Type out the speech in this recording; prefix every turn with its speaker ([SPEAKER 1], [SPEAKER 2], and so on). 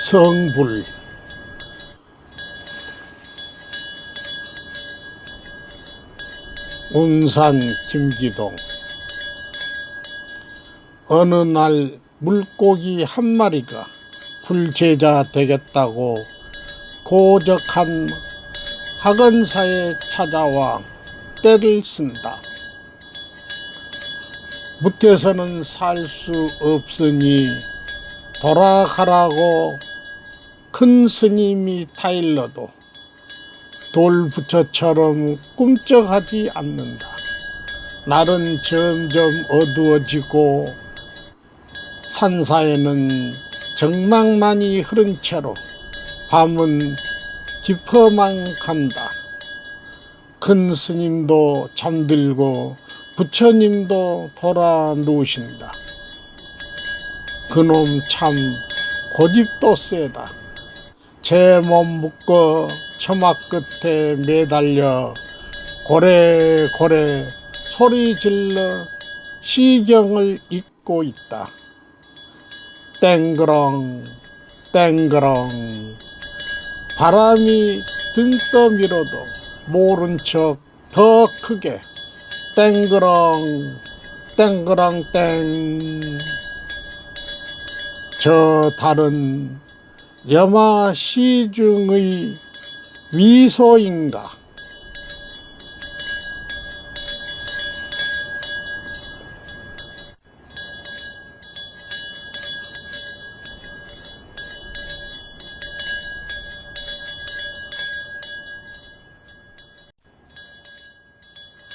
[SPEAKER 1] 성불 운산 김기동 어느 날 물고기 한 마리가 불제자 되겠다고 고적한 학원사에 찾아와 때를 쓴다. 무태서는 살 수 없으니 돌아가라고 큰 스님이 타일러도 돌부처처럼 꿈쩍하지 않는다. 날은 점점 어두워지고 산사에는 정막만이 흐른 채로 밤은 깊어만 간다. 큰 스님도 잠들고 부처님도 돌아 누우신다. 그놈 참 고집도 세다. 제 몸 묶어 처막 끝에 매달려 고래고래 소리 질러 시경을 잇고 있다. 땡그렁 땡그렁. 바람이 등 떠밀어도 모른 척 더 크게. 땡그렁 땡그렁 땡. 저 달은 여마 시중의 위소인가